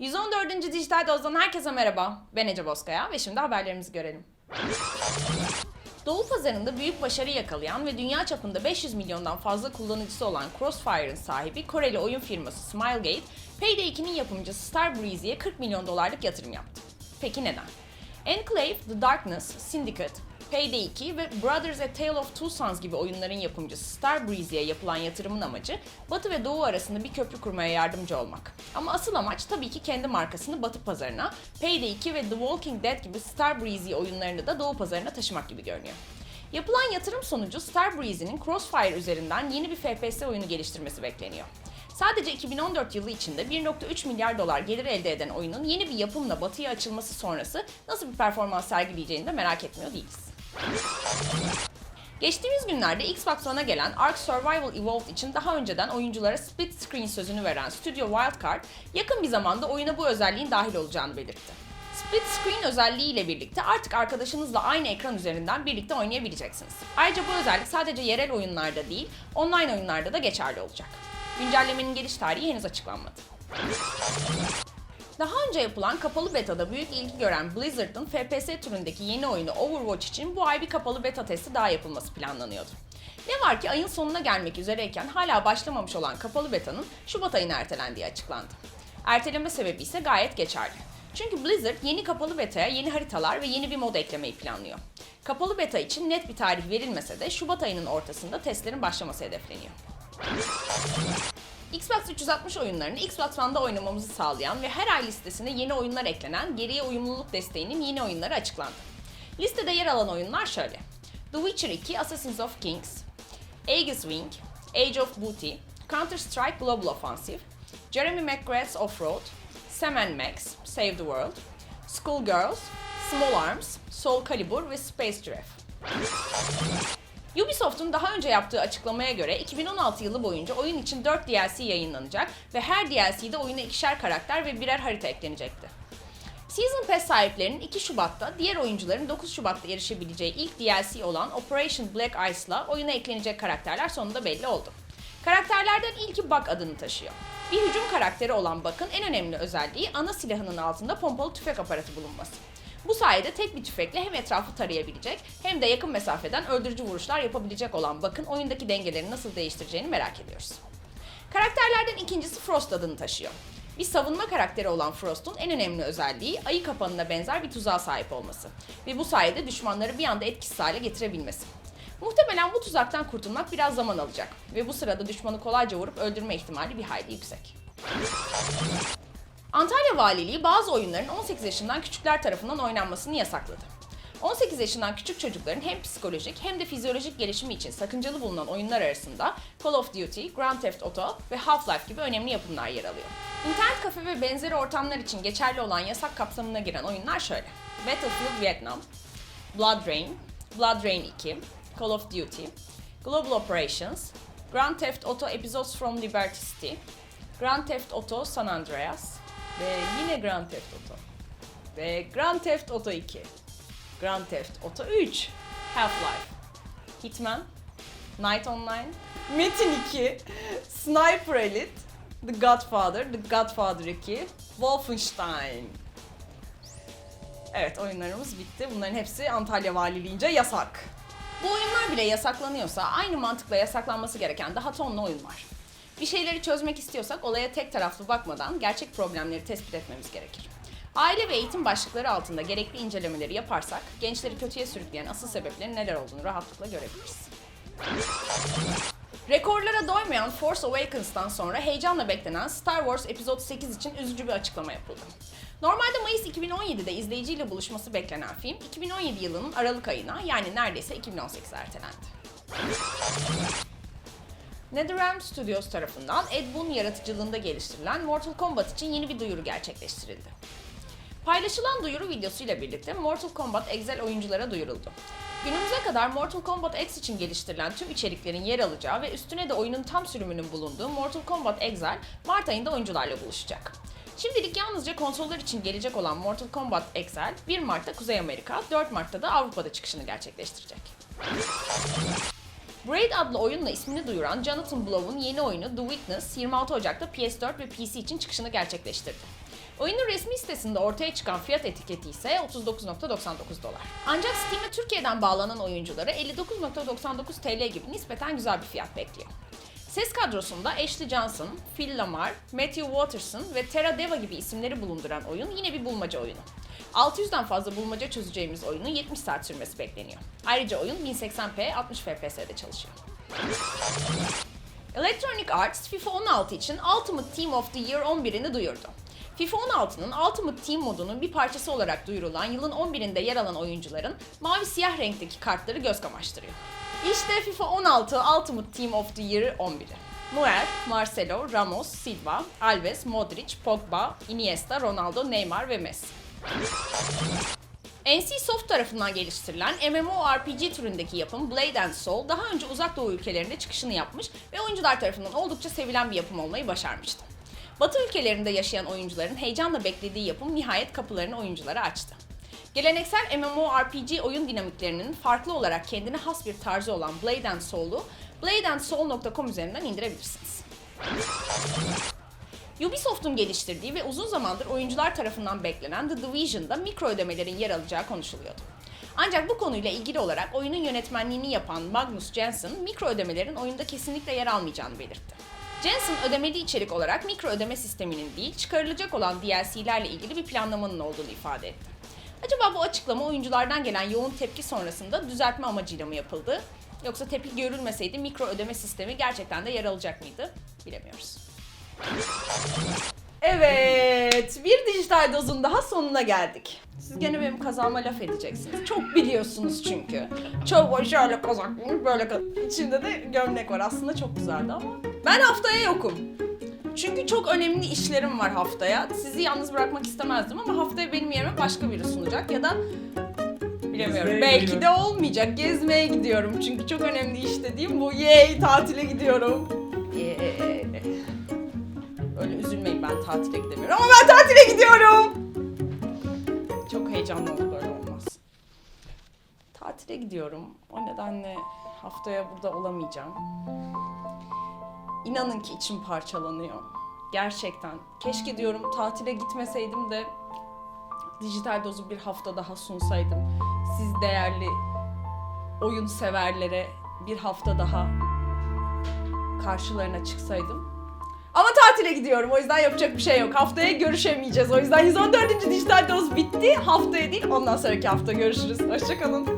...114. Dijital Doz'dan herkese merhaba. Ben Ece Bozkaya ve şimdi haberlerimizi görelim. Doğu pazarında büyük başarı yakalayan ve dünya çapında 500 milyondan fazla kullanıcısı olan Crossfire'ın sahibi Koreli oyun firması Smilegate, Payday 2'nin yapımcısı Starbreeze'ye 40 milyon dolarlık yatırım yaptı. Peki neden? Enclave, The Darkness, Syndicate, Payday 2 ve Brothers A Tale of Two Sons gibi oyunların yapımcısı Starbreeze'ye yapılan yatırımın amacı Batı ve Doğu arasında bir köprü kurmaya yardımcı olmak. Ama asıl amaç tabii ki kendi markasını Batı pazarına, Payday 2 ve The Walking Dead gibi Starbreeze oyunlarını da Doğu pazarına taşımak gibi görünüyor. Yapılan yatırım sonucu Starbreeze'nin Crossfire üzerinden yeni bir FPS oyunu geliştirmesi bekleniyor. Sadece 2014 yılı içinde 1.3 milyar dolar gelir elde eden oyunun yeni bir yapımla batıya açılması sonrası nasıl bir performans sergileyeceğini de merak etmiyor değiliz. Geçtiğimiz günlerde Xbox One'a gelen Ark Survival Evolved için daha önceden oyunculara split screen sözünü veren Studio Wildcard, yakın bir zamanda oyuna bu özelliğin dahil olacağını belirtti. Split screen özelliği ile birlikte artık arkadaşınızla aynı ekran üzerinden birlikte oynayabileceksiniz. Ayrıca bu özellik sadece yerel oyunlarda değil, online oyunlarda da geçerli olacak. Güncellemenin geliş tarihi henüz açıklanmadı. Daha önce yapılan kapalı betada büyük ilgi gören Blizzard'ın FPS türündeki yeni oyunu Overwatch için bu ay bir kapalı beta testi daha yapılması planlanıyordu. Ne var ki ayın sonuna gelmek üzereyken hala başlamamış olan kapalı betanın Şubat ayına ertelendiği açıklandı. Erteleme sebebi ise gayet geçerli. Çünkü Blizzard yeni kapalı beta'ya yeni haritalar ve yeni bir mod eklemeyi planlıyor. Kapalı beta için net bir tarih verilmese de Şubat ayının ortasında testlerin başlaması hedefleniyor. Xbox 360 oyunlarını Xbox One'da oynamamızı sağlayan ve her ay listesine yeni oyunlar eklenen geriye uyumluluk desteğinin yeni oyunları açıklandı. Listede yer alan oyunlar şöyle. The Witcher 2 Assassins of Kings, Aegis Wing, Age of Booty, Counter-Strike Global Offensive, Jeremy McGrath's Offroad, Sam Max, Save the World, Schoolgirls, Small Arms, Soul Calibur ve Space Giraffe. Ubisoft'un daha önce yaptığı açıklamaya göre 2016 yılı boyunca oyun için 4 DLC yayınlanacak ve her DLC'de oyuna ikişer karakter ve birer harita eklenecekti. Season Pass sahiplerinin 2 Şubat'ta, diğer oyuncuların 9 Şubat'ta erişebileceği ilk DLC olan Operation Black Ice'la oyuna eklenecek karakterler sonunda belli oldu. Karakterlerden ilki Buck adını taşıyor. Bir hücum karakteri olan Buck'ın en önemli özelliği ana silahının altında pompalı tüfek aparatı bulunması. Bu sayede tek bir tüfekle hem etrafı tarayabilecek hem de yakın mesafeden öldürücü vuruşlar yapabilecek olan Buck'ın oyundaki dengelerini nasıl değiştireceğini merak ediyoruz. Karakterlerden ikincisi Frost adını taşıyor. Bir savunma karakteri olan Frost'un en önemli özelliği ayı kapanına benzer bir tuzağa sahip olması ve bu sayede düşmanları bir anda etkisiz hale getirebilmesi. Muhtemelen bu tuzaktan kurtulmak biraz zaman alacak ve bu sırada düşmanı kolayca vurup öldürme ihtimali bir hayli yüksek. Antalya Valiliği bazı oyunların 18 yaşından küçükler tarafından oynanmasını yasakladı. 18 yaşından küçük çocukların hem psikolojik hem de fizyolojik gelişimi için sakıncalı bulunan oyunlar arasında Call of Duty, Grand Theft Auto ve Half-Life gibi önemli yapımlar yer alıyor. İnternet kafe ve benzeri ortamlar için geçerli olan yasak kapsamına giren oyunlar şöyle. Battlefield Vietnam, Blood Rain, Blood Rain 2, Call of Duty, Global Operations, Grand Theft Auto Episodes from Liberty City, Grand Theft Auto San Andreas ve yine Grand Theft Auto. Ve Grand Theft Auto 2, Grand Theft Auto 3, Half-Life, Hitman, Night Online, Metin 2, Sniper Elite, The Godfather, The Godfather 2, Wolfenstein. Evet oyunlarımız bitti. Bunların hepsi Antalya Valiliğince yasak. Bu oyunlar bile yasaklanıyorsa aynı mantıkla yasaklanması gereken daha tonla oyun var. Bir şeyleri çözmek istiyorsak olaya tek taraflı bakmadan gerçek problemleri tespit etmemiz gerekir. Aile ve eğitim başlıkları altında gerekli incelemeleri yaparsak gençleri kötüye sürükleyen asıl sebeplerin neler olduğunu rahatlıkla görebiliriz. Rekorlara doymayan Force Awakens'tan sonra heyecanla beklenen Star Wars Episode 8 için üzücü bir açıklama yapıldı. Normalde Mayıs 2017'de izleyiciyle buluşması beklenen film 2017 yılının Aralık ayına yani neredeyse 2018'e ertelendi. NetherRealm Studios tarafından Ed Boon yaratıcılığında geliştirilen Mortal Kombat için yeni bir duyuru gerçekleştirildi. Paylaşılan duyuru videosuyla birlikte Mortal Kombat Excel oyunculara duyuruldu. Günümüze kadar Mortal Kombat X için geliştirilen tüm içeriklerin yer alacağı ve üstüne de oyunun tam sürümünün bulunduğu Mortal Kombat Excel Mart ayında oyuncularla buluşacak. Şimdilik yalnızca konsollar için gelecek olan Mortal Kombat Excel 1 Mart'ta Kuzey Amerika, 4 Mart'ta da Avrupa'da çıkışını gerçekleştirecek. Braid adlı oyunla ismini duyuran Jonathan Blow'un yeni oyunu The Witness 26 Ocak'ta PS4 ve PC için çıkışını gerçekleştirdi. Oyunun resmi sitesinde ortaya çıkan fiyat etiketi ise 39.99 dolar. Ancak Steam'e Türkiye'den bağlanan oyuncuları 59.99 TL gibi nispeten güzel bir fiyat bekliyor. Ses kadrosunda Ashley Johnson, Phil Lamar, Matthew Watterson ve Terra Deva gibi isimleri bulunduran oyun yine bir bulmaca oyunu. 600'den fazla bulmaca çözeceğimiz oyunun 70 saat sürmesi bekleniyor. Ayrıca oyun 1080p 60 FPS'de çalışıyor. Electronic Arts FIFA 16 için Ultimate Team of the Year 11'ini duyurdu. FIFA 16'nın Ultimate Team modunun bir parçası olarak duyurulan yılın 11'inde yer alan oyuncuların mavi siyah renkteki kartları göz kamaştırıyor. İşte FIFA 16 Ultimate Team of the Year 11'i. Neuer, Marcelo, Ramos, Silva, Alves, Modric, Pogba, Iniesta, Ronaldo, Neymar ve Messi. NC Soft tarafından geliştirilen MMORPG türündeki yapım Blade and Soul daha önce uzak doğu ülkelerinde çıkışını yapmış ve oyuncular tarafından oldukça sevilen bir yapım olmayı başarmıştı. Batı ülkelerinde yaşayan oyuncuların heyecanla beklediği yapım nihayet kapılarını oyunculara açtı. Geleneksel MMORPG oyun dinamiklerinin farklı olarak kendine has bir tarzı olan Blade and Soul'u bladeandsoul.com üzerinden indirebilirsiniz. Ubisoft'un geliştirdiği ve uzun zamandır oyuncular tarafından beklenen The Division'da mikro ödemelerin yer alacağı konuşuluyordu. Ancak bu konuyla ilgili olarak oyunun yönetmenliğini yapan Magnus Jensen, mikro ödemelerin oyunda kesinlikle yer almayacağını belirtti. Jensen ödemeli içerik olarak mikro ödeme sisteminin değil, çıkarılacak olan DLC'lerle ilgili bir planlamanın olduğunu ifade etti. Acaba bu açıklama oyunculardan gelen yoğun tepki sonrasında düzeltme amacıyla mı yapıldı? Yoksa tepki görülmeseydi mikro ödeme sistemi gerçekten de yer alacak mıydı? Bilemiyoruz. Evet, bir dijital dozun daha sonuna geldik. Siz gene benim kazağıma laf edeceksiniz. Çok biliyorsunuz çünkü. Çok şöyle kazak, böyle kazak. İçinde de gömlek var. Aslında çok güzeldi ama. Ben haftaya yokum. Çünkü çok önemli işlerim var haftaya. Sizi yalnız bırakmak istemezdim ama haftaya benim yerime başka biri sunacak ya da bilemiyorum. Gezmeye Belki gidiyor. de olmayacak. Gezmeye gidiyorum. Çünkü çok önemli iş dediğim bu. Yay tatile gidiyorum. Yay. Öyle üzülmeyin ben tatile gidemiyorum ama ben tatile gidiyorum. Çok heyecanlı oldu böyle olmaz. Tatile gidiyorum. O nedenle haftaya burada olamayacağım. İnanın ki içim parçalanıyor. Gerçekten. Keşke diyorum tatile gitmeseydim de dijital dozu bir hafta daha sunsaydım. Siz değerli oyun severlere bir hafta daha karşılarına çıksaydım. Ama tatile gidiyorum. O yüzden yapacak bir şey yok. Haftaya görüşemeyeceğiz. O yüzden 114. dijital doz bitti. Haftaya değil ondan sonraki hafta görüşürüz. Hoşçakalın.